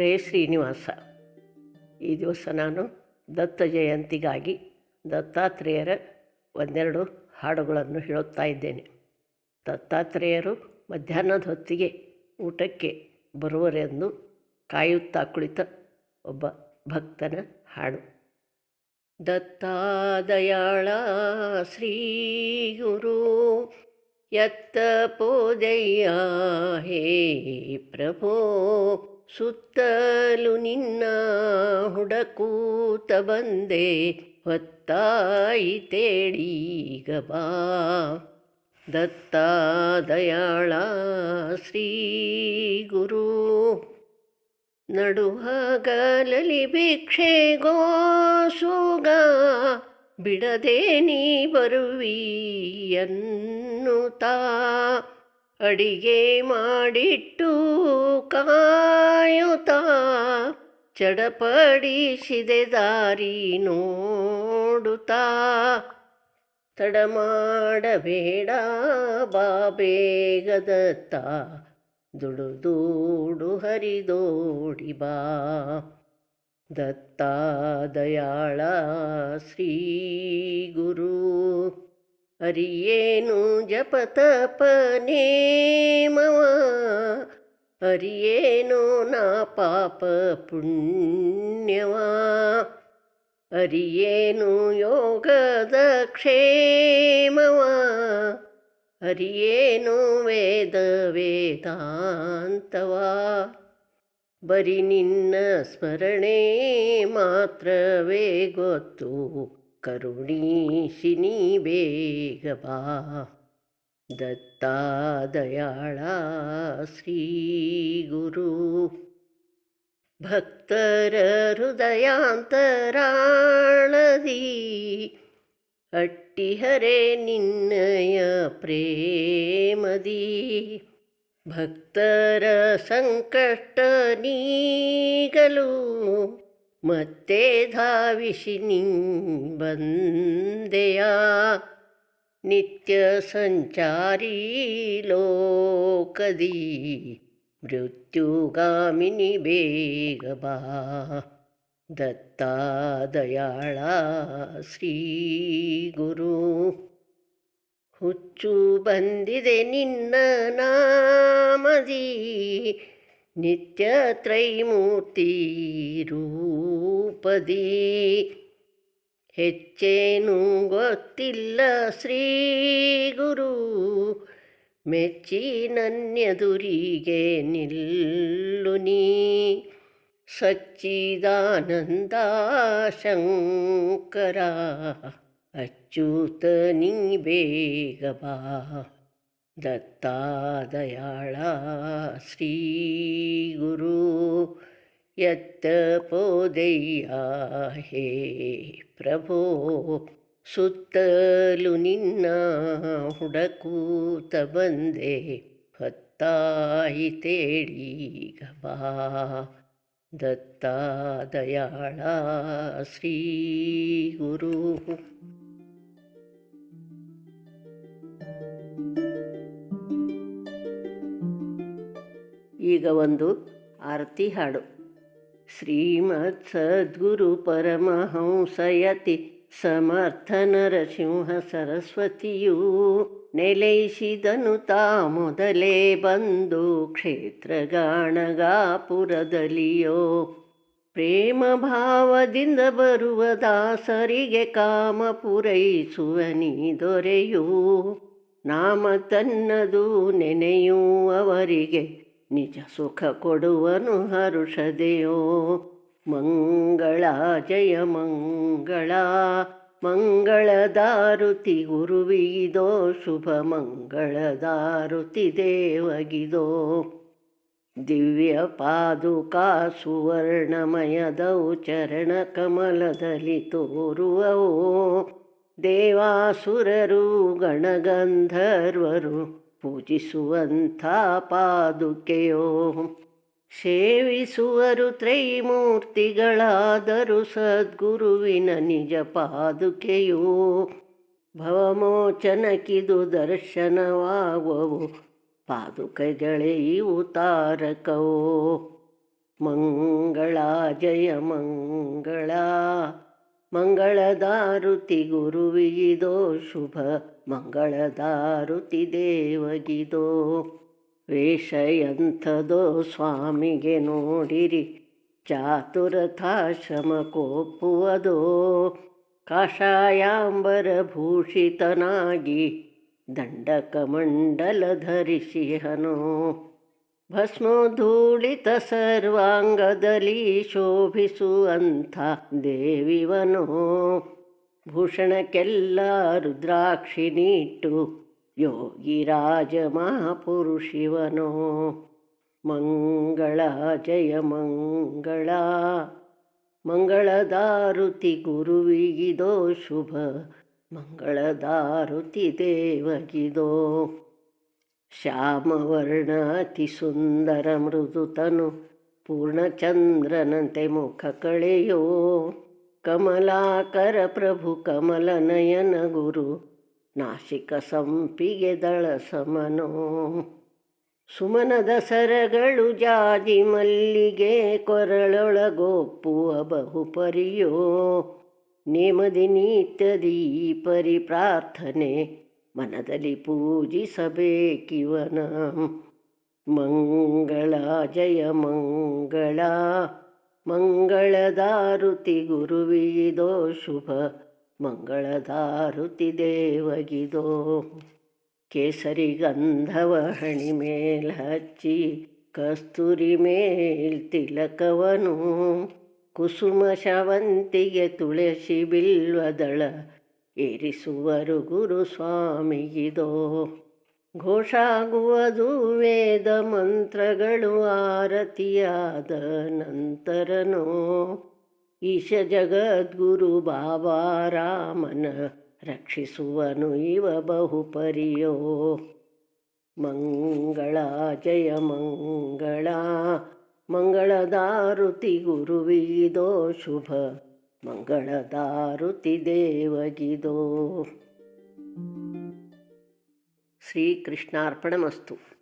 ಹರೇ ಶ್ರೀನಿವಾಸ. ಈ ದಿವಸ ನಾನು ದತ್ತ ಜಯಂತಿಗಾಗಿ ದತ್ತಾತ್ರೇಯರ ಒಂದೆರಡು ಹಾಡುಗಳನ್ನು ಹೇಳುತ್ತಾ ಇದ್ದೇನೆ. ದತ್ತಾತ್ರೇಯರು ಮಧ್ಯಾಹ್ನದ ಹೊತ್ತಿಗೆ ಊಟಕ್ಕೆ ಬರುವರೆಂದು ಕಾಯುತ್ತಾ ಕುಳಿತ ಒಬ್ಬ ಭಕ್ತನ ಹಾಡು. ದತ್ತಾದಯಾಳ ಶ್ರೀ ಗುರು, ಎತ್ತ ಪೋದಯ್ಯ ಹೇ ಪ್ರಭೋ ಸುತ್ತಲು ನಿನ್ನ ಹುಡಕೂತ ಬಂದೆ, ಹೊತ್ತಾಯಿ ತೇಡೀಗ ಬಾ. ದತ್ತಾದಯಾಳ ಶ್ರೀ ಗುರು, ನಡುಹಗಲಲಿ ಭಿಕ್ಷೆ ಗೋಸುಗ ಬಿಡದೆ ನೀ ಬರುವಿ ಎನ್ನುತ್ತಾ. ಅಡಿಗೆ ಮಾಡಿಟ್ಟು ಕಾಯುತ್ತಾ ಚಡಪಡಿಸಿದೆ ದಾರಿ ನೋಡುತ್ತಾ. ತಡ ಮಾಡಬೇಡ ಬಾಬೇಗದತ್ತ ದುಡುದೂಡು ಹರಿದೋಡಿ ಬಾ. ದತ್ತಾದಯಾಳ ಶ್ರೀ ಗುರು. ಅರಿಯೇನು ಜಪತಪ ನೇಮವ ಅರಿಯೇನು ನಾ ಪಾಪ ಪುಣ್ಯವ? ಅರಿಯೇನು ಯೋಗದ ಕ್ಷೇಮವ? ಅರಿಯೇನು ವೇದ ವೇದಾಂತವ? ಬರಿ ನಿನ್ನ ಸ್ಮರಣೆ ಮಾತ್ರವೇ ಗೊತ್ತು. ಕರುಣೀಶಿ, ನೀ ಬೇಗ ಬಾ. ದತ್ತಾದಯಾಳ ಶ್ರೀ ಗುರು. ಭಕ್ತರ ಹೃದಯಾಂತರಾಳದಿ ಅಟ್ಟಿಹರೆ ನಿನ್ನಯ ಪ್ರೇಮದಿ. ಭಕ್ತರ ಸಂಕಷ್ಟ ನೀಗಲು ಮತ್ತೆ ಧಾವಿಸಿ ಬಂದೆಯ ನಿತ್ಯ ಸಂಚಾರಿ ಲೋಕದಿ ಮೃತ್ಯುಗಾಮಿನಿ ಬೇಗ ಬಾ. ದತ್ತಾದಯಾಳ ಶ್ರೀ ಗುರು. ಹುಚ್ಚು ಬಂದಿದೆ ನಿನ್ನ ನಾಮದಿ. ನಿತ್ಯ ತ್ರೈಮೂರ್ತಿ ರೂಪದಿ ಹೆಚ್ಚೇನು ಗೊತ್ತಿಲ್ಲ ಶ್ರೀ ಗುರು. ಮೆಚ್ಚಿ ನನ್ಯದುರಿಗೆ ನಿಲ್ಲು ನೀ. ಸಚ್ಚಿದಾನಂದ ಶಂಕರ, ಅಚ್ಯುತ ನೀ ಬೇಗ ಬಾ. ಗುರು ಎತ್ತ ಪೋದಯ್ಯ. ಹೇ ಪ್ರಭೋ, ಸುತ್ತಲು ನಿನ್ನ ಹುಡಕೂತ ಬಂದೆ. ಹೊತ್ತಾಯಿ ತೇಡೀಗ ಬಾ ದತ್ತಾದಯಾಳ ಶ್ರೀ ಗುರು. ಈಗ ಒಂದು ಆರತಿ ಹಾಡು. ಶ್ರೀಮತ್ ಸದ್ಗುರು ಪರಮಹಂಸಯತಿ ಸಮರ್ಥ ನರಸಿಂಹ ಸರಸ್ವತಿಯು ನೆಲೆಯಿಸಿದನು ತಾ ಮೊದಲೇ ಬಂದು ಕ್ಷೇತ್ರಗಾಣಗಾಪುರದಲ್ಲಿಯೋ. ಪ್ರೇಮ ಭಾವದಿಂದ ಬರುವ ದಾಸರಿಗೆ ಕಾಮ ಪೂರೈಸುವ ನೀ ದೊರೆಯೂ. ನಾಮ ತನ್ನದು ನೆನೆಯುವವರಿಗೆ ನಿಜ ಸುಖ ಕೊಡುವನು ಹರುಷದೆಯೋ ಮಂಗಳ ಜಯ ಮಂಗಳ ದಾರುತಿ ಗುರುವಿಗಿದೋ, ಶುಭ ಮಂಗಳದಾರುತಿ ದೇವಗಿದೋ. ದಿವ್ಯ ಪಾದುಕಾ ಸುವರ್ಣಮಯದವು ಚರಣ ಕಮಲದಲ್ಲಿ ತೋರುವವೋ. ದೇವಾಸುರರು ಗಣಗಂಧರ್ವರು ಪೂಜಿಸುವಂಥ ಪಾದುಕೆಯೋ, ಸೇವಿಸುವರು ತ್ರೈಮೂರ್ತಿಗಳಾದರೂ ಸದ್ಗುರುವಿನ ನಿಜ ಪಾದುಕೆಯೋ ಭವಮೋಚನಕ್ಕಿದು ದರ್ಶನವಾಗುವು ಪಾದುಕೆಗಳೇ ಇವು ತಾರಕವೋ. ಮಂಗಳ ಜಯ ಮಂಗಳ ಮಂಗಳದಾರುತಿ ಗುರುವಿಗಿದೋ ಶುಭ, ಮಂಗಳದಾರುತಿ ದೇವಗಿದೋ. ವೇಷ ಎಂಥದೋ ಸ್ವಾಮಿಗೆ ನೋಡಿರಿ, ಚಾತುರಥಾಶ್ರಮ ಕೋಪುವದೋ. ಕಾಷಾಯಾಂಬರ ಭೂಷಿತನಾಗಿ ದಂಡಕಮಂಡಲ ಧರಿಸಿಹನು. ಭಸ್ಮೋಧೂಳಿತ ಸರ್ವಾಂಗದಲ್ಲಿ ಶೋಭಿಸುವಂಥ ದೇವಿವನು. ಭೂಷಣಕ್ಕೆಲ್ಲ ರುದ್ರಾಕ್ಷಿ ನೀಟ್ಟು ಯೋಗಿರಾಜ ಮಹಾಪುರುಷಿವನೋ. ಮಂಗಳ ಜಯ ಮಂಗಳ, ಮಂಗಳದಾರುತಿ ಗುರುವಿಗಿದೋ ಶುಭ, ಮಂಗಳದಾರುತಿ ದೇವಗಿದೋ. ಶ್ಯಾಮವರ್ಣ ಅತಿ ಸುಂದರ ಮೃದುತನು ಪೂರ್ಣಚಂದ್ರನಂತೆ ಮುಖ ಕಳೆಯೋ ಕಮಲಾಕರ ಪ್ರಭು ಕಮಲನಯನ ಗುರು ನಾಶಿಕ ಸಂಪಿಗೆ ದಳ ಸಮನೋ ಸುಮನದ ಸರಗಳು ಜಾಜಿ ಮಲ್ಲಿಗೆ ಕೊರಳೊಳಗೊಪ್ಪುವ ಬಹುಪರಿಯೋ ನೇಮದಿ ನಿತ್ಯದಿ ಪರಿ ಪ್ರಾರ್ಥನೆ ಮನದಲ್ಲಿ ಪೂಜಿಸಬೇಕಿವನ. ಮಂಗಳ ಜಯ ಮಂಗಳ, ಮಂಗಳದಾರುತಿ ಗುರುವಿಗಿದೋ ಶುಭ, ಮಂಗಳದಾರುತಿ ದೇವಗಿದೋ. ಕೇಸರಿ ಗಂಧವ ಹಣಿ ಮೇಲ್ ಹಚ್ಚಿ, ಕಸ್ತೂರಿ ಮೇಲ್ ತಿಲಕವನು, ಕುಸುಮ ಶವಂತಿಗೆ ತುಳಸಿ ಬಿಲ್ವದಳ ಏರಿಸುವರು ಗುರು ಸ್ವಾಮಿಗಿದೋ ಘೋಷಾಗುವುದು ವೇದ ಮಂತ್ರಗಳು ಆರತಿಯಾದ ನಂತರನೋ. ಈಶ ಜಗದ್ಗುರು ಬಾಬಾ ರಾಮನ ರಕ್ಷಿಸುವನು ಇವ ಬಹುಪರಿಯೋ. ಮಂಗಳ ಜಯ ಮಂಗಳ, ಮಂಗಳದಾರುತಿ ಗುರುವಿದೋ ಶುಭ. ಮಂಗಳದಾರುತಿ ದೇವಗಿದೋ ಶ್ರೀಕೃಷ್ಣಾರ್ಪಣಮಸ್ತು.